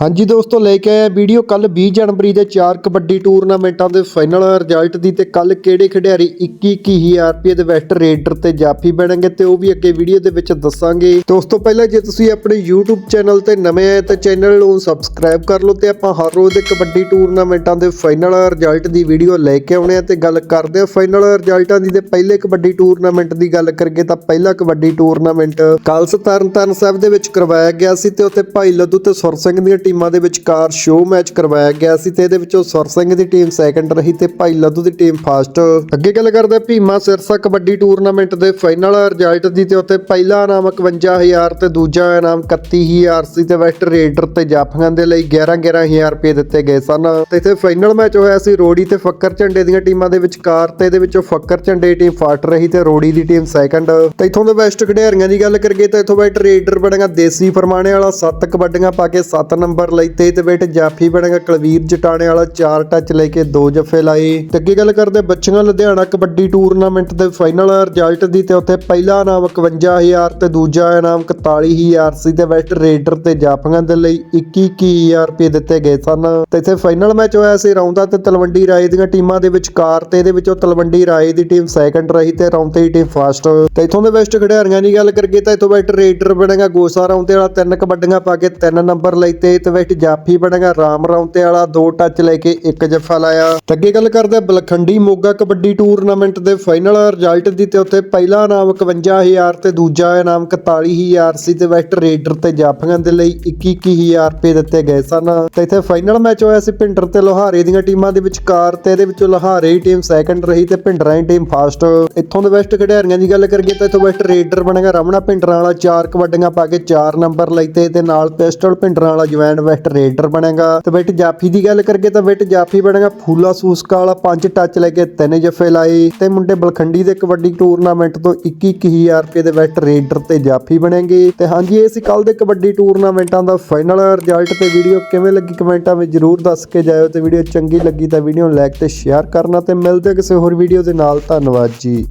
ਹਾਂਜੀ ਦੋਸਤੋ, ਲੈ ਕੇ ਆਇਆ ਵੀਡੀਓ। ਕੱਲ 20 ਜਨਵਰੀ ਦੇ ਚਾਰ ਕਬੱਡੀ ਟੂਰਨਾਮੈਂਟਾਂ ਦੇ ਫਾਈਨਲ ਰਿਜ਼ਲਟ ਦੀ ਤੇ ਕੱਲ ਕਿਹੜੇ ਖਿਡਾਰੀ 21 21000 ਰੁਪਏ ਦੇ ਵੈਸਟ ਰੇਡਰ ਤੇ ਜਾਫੀ ਬਣਨਗੇ ਤੇ ਉਹ ਵੀ ਅੱਗੇ ਵੀਡੀਓ ਦੇ ਵਿੱਚ ਦੱਸਾਂਗੇ। ਦੋਸਤੋ, ਪਹਿਲਾਂ ਜੇ ਤੁਸੀਂ ਆਪਣੇ YouTube ਚੈਨਲ ਤੇ ਨਵੇਂ ਆਏ ਤਾਂ ਚੈਨਲ ਨੂੰ ਸਬਸਕ੍ਰਾਈਬ ਕਰ ਲਓ ਤੇ ਆਪਾਂ ਹਰ ਰੋਜ਼ ਦੇ ਕਬੱਡੀ ਟੂਰਨਾਮੈਂਟਾਂ ਦੇ ਫਾਈਨਲ ਰਿਜ਼ਲਟ ਦੀ ਵੀਡੀਓ ਲੈ ਕੇ ਆਉਣੇ ਆ ਤੇ ਗੱਲ ਕਰਦੇ ਆ ਫਾਈਨਲ ਰਿਜ਼ਲਟਾਂ ਦੀ ਤੇ ਪਹਿਲੇ ਕਬੱਡੀ ਟੂਰਨਾਮੈਂਟ ਦੀ ਗੱਲ ਕਰੀਏ ਤਾਂ ਪਹਿਲਾ ਕਬੱਡੀ ਟੂਰਨਾਮੈਂਟ ਕਲਸ ਤਰਨਤਾਰਨ ਸਾਹਿਬ ਦੇ ਵਿੱਚ ਕਰਵਾਇਆ ਗਿਆ ਸੀ ਤੇ ਉੱਥੇ ਭਾਈ ਲੱਦੂ ਤੇ ਸੁਰ ਸਿੰਘ ਦੀਆਂ ਟੀਮਾਂ ਦੇ ਵਿਚਕਾਰ ਸ਼ੋਅ ਮੈਚ ਕਰਵਾਇਆ ਗਿਆ ਸੀ ਤੇ ਇਹਦੇ ਵਿੱਚੋਂ ਸੁਰ ਸਿੰਘ ਦੀ ਟੀਮ ਸੈਕੰਡ ਰਹੀ ਤੇ ਭਾਈ ਲੱਦੂ ਦੀ ਟੀਮ ਫਸਟ ਅੱਗੇ ਗੱਲ ਕਰਦੇ ਭੀਮਾ ਸਿਰਸਾ ਕਬੱਡੀ ਟੂਰਨਾਮੈਂਟ ਦੇ ਫਾਈਨਲ ਰਿਜ਼ਲਟ ਦੀ ਤੇ ਉੱਥੇ ਪਹਿਲਾ ਇਨਾਮ 51000 ਤੇ ਦੂਜਾ ਇਨਾਮ 31000 ਸੀ ਤੇ ਵੈਸਟ ਰੇਡਰ ਤੇ ਜਾਫੀਆਂ ਦੇ ਲਈ 11 11000 ਰੁਪਏ ਦਿੱਤੇ ਗਏ ਸਨ। ਤੇ ਇੱਥੇ ਫਾਈਨਲ ਮੈਚ ਹੋਇਆ ਸੀ ਰੋੜੀ ਤੇ ਫੱਕਰ ਝੰਡੇ ਦੀਆਂ ਟੀਮਾਂ ਦੇ ਵਿਚਕਾਰ ਤੇ ਇਹਦੇ ਵਿੱਚੋਂ ਫੱਕਰ ਝੰਡੇ ਟੀਮ ਫਸਟ ਰਹੀ ਤੇ ਰੋੜੀ ਦੀ ਟੀਮ ਸੈਕੰਡ ਤੇ ਇਥੋਂ ਦੇ ਬੈਸਟ ਖਿਡਾਰੀਆਂ ਦੀ ਗੱਲ ਕਰੀਏ ਤਾਂ ਇਥੋਂ ਵੈਟ ਰੇਡਰ ਬਣਿਆ ਦੇਸੀ ਫਰਮਾਣੇ ਵਾਲਾ 7 ਕਬੱਡੀਆਂ ਪਾ ਕੇ 7 ਨੰਬਰ ਨੰਬਰ ਲਈ ਤੇ ਤੇ ਵੈਟ ਜਾਫੀ ਬਣੇਗਾ ਕੁਲਵੀਰ ਜਟਾਣੇ ਵਾਲਾ 4 ਟੱਚ ਲੈ ਕੇ 2 ਜੱਫੇ ਲਾਏ। ਤੇ ਅੱਗੇ ਗੱਲ ਕਰਦੇ ਬੱਚੀਆਂ ਲੁਧਿਆਣਾ ਕਬੱਡੀ ਟੂਰਨਾਮੈਂਟ ਦੇ ਫਾਈਨਲ ਰਿਜ਼ਲਟ ਦੀ ਤੇ ਉੱਥੇ ਪਹਿਲਾ ਇਨਾਮ 51000 ਤੇ ਦੂਜਾ ਇਨਾਮ 41000 ਸੀ ਤੇ ਵੈਸਟ ਰੇਡਰ ਤੇ ਜਾਫੀਆਂ ਦੇ ਲਈ 21000 ਰੁਪਏ ਦਿੱਤੇ ਗਏ ਸਨ। ਤੇ ਇੱਥੇ ਫਾਈਨਲ ਮੈਚ ਹੋਇਆ ਸੀ ਰੌਂਦਾ ਤੇ ਤਲਵੰਡੀ ਰਾਏ ਦੀਆਂ ਟੀਮਾਂ ਦੇ ਵਿਚਕਾਰ ਤੇ ਇਹਦੇ ਵਿੱਚੋਂ ਤਲਵੰਡੀ ਰਾਏ ਦੀ ਟੀਮ ਸੈਕੰਡ ਰਹੀ ਤੇ ਰੌਂਤੇ ਦੀ ਟੀਮ ਫਸਟ ਤੇ ਇਥੋਂ ਦੇ ਬੈਸਟ ਖਿਡਾਰੀਆਂ ਦੀ ਗੱਲ ਕਰੀਏ ਤਾਂ ਇਥੋਂ ਬੈਸਟ ਰੇਡਰ ਬਣੇਗਾ ਗੋਸਾ ਰੌਂਤੇ ਵਾਲਾ ਤਿੰਨ ਕਬੱਡੀਆਂ ਪਾ ਕੇ ਤਿੰਨ ਨੰਬਰ ਲਈ ਤੇ ਤੇ ਬੈਸਟ ਜਾਫੀ ਬਣੇਗਾ ਰਾਮ ਰੌਂਤੇ ਵਾਲਾ ਦੋ ਟੱਚ ਲੈ ਕੇ ਇੱਕ ਜੱਫਾ ਲਾਇਆ। ਤੇ ਅੱਗੇ ਗੱਲ ਕਰਦੇ ਬਲਖੰਡੀ ਮੋਗਾ ਕਬੱਡੀ ਟੂਰਨਾਮੈਂਟ ਦੇ ਫਾਈਨਲ ਰਿਜ਼ਲਟ ਦੀ ਤੇ ਉੱਥੇ ਪਹਿਲਾ ਇਨਾਮ 51000 ਤੇ ਦੂਜਾ ਇਨਾਮ 41000 ਸੀ ਤੇ ਵੈਸਟ ਰੇਡਰ ਤੇ ਜਾਫੀਆਂ ਦੇ ਲਈ 21000 ਰੁਪਏ ਦਿੱਤੇ ਗਏ ਸਨ। ਤੇ ਇੱਥੇ ਫਾਈਨਲ ਮੈਚ ਹੋਇਆ ਸੀ ਭਿੰਡਰ ਤੇ ਲੋਹਾਰੇ ਦੀਆਂ ਟੀਮਾਂ ਦੇ ਵਿਚਕਾਰ ਤੇ ਇਹਦੇ ਵਿੱਚੋਂ ਲੋਹਾਰੇ ਦੀ ਟੀਮ ਸੈਕੰਡ ਰਹੀ ਤੇ ਭਿੰਡਰਾਂ ਦੀ ਟੀਮ ਫਸਟ ਇੱਥੋਂ ਦੇ ਵੈਸਟ ਖਿਡਾਰੀਆਂ ਦੀ ਗੱਲ ਕਰੀਏ ਤਾਂ ਇੱਥੋਂ ਵੈਸਟ ਰੇਡਰ ਬਣੇਗਾ ਰਮਣਾ ਭਿੰਡਰਾਂ ਵਾਲਾ ਚਾਰ ਕਬੱਡੀਆਂ ਪਾ ਕੇ 4 ਨੰਬਰ ਲਈ ਤੇ ਤੇ ਨਾਲ ਪਿਸਟਲ ਭਿੰਡਰਾਂ ਵਾਲਾ ਜਵੈਨ ਬੈਸਟ ਰੇਡਰ ਬਣੇਗਾ। ਤੇ ਬੈਟ ਜਾਫੀ ਦੀ ਗੱਲ ਕਰੀਏ ਤਾਂ ਬੈਟ ਜਾਫੀ ਬਣੇਗਾ ਫੂਲਾ ਸੂਸਕਾ ਵਾਲਾ, ਪੰਜ ਟੱਚ ਲੈ ਕੇ ਤਿੰਨ ਜੱਫੇ ਲਾਏ। ਤੇ ਮੁੰਡੇ ਬਲਖੰਡੀ ਦੇ ਕਬੱਡੀ ਟੂਰਨਾਮੈਂਟ ਤੋਂ 21000 ਰੁਪਏ ਦੇ ਬੈਟ ਰੇਡਰ ਤੇ ਜਾਫੀ ਬਣेंगे ਤੇ ਹਾਂਜੀ, ਇਹ ਸੀ ਕੱਲ ਦੇ ਕਬੱਡੀ ਟੂਰਨਾਮੈਂਟਾਂ ਦਾ ਫਾਈਨਲ ਰਿਜ਼ਲਟ ਤੇ ਵੀਡੀਓ ਕਿਵੇਂ ਲੱਗੀ ਕਮੈਂਟਾਂ ਵਿੱਚ ਜਰੂਰ ਦੱਸ ਕੇ ਜਾਇਓ। ਤੇ ਵੀਡੀਓ ਚੰਗੀ ਲੱਗੀ ਤਾਂ ਵੀਡੀਓ ਨੂੰ ਲਾਈਕ ਤੇ ਸ਼ੇਅਰ ਕਰਨਾ ਤੇ ਮਿਲਦੇ ਕਿਸੇ ਹੋਰ ਵੀਡੀਓ ਦੇ ਨਾਲ। ਧੰਨਵਾਦ ਜੀ।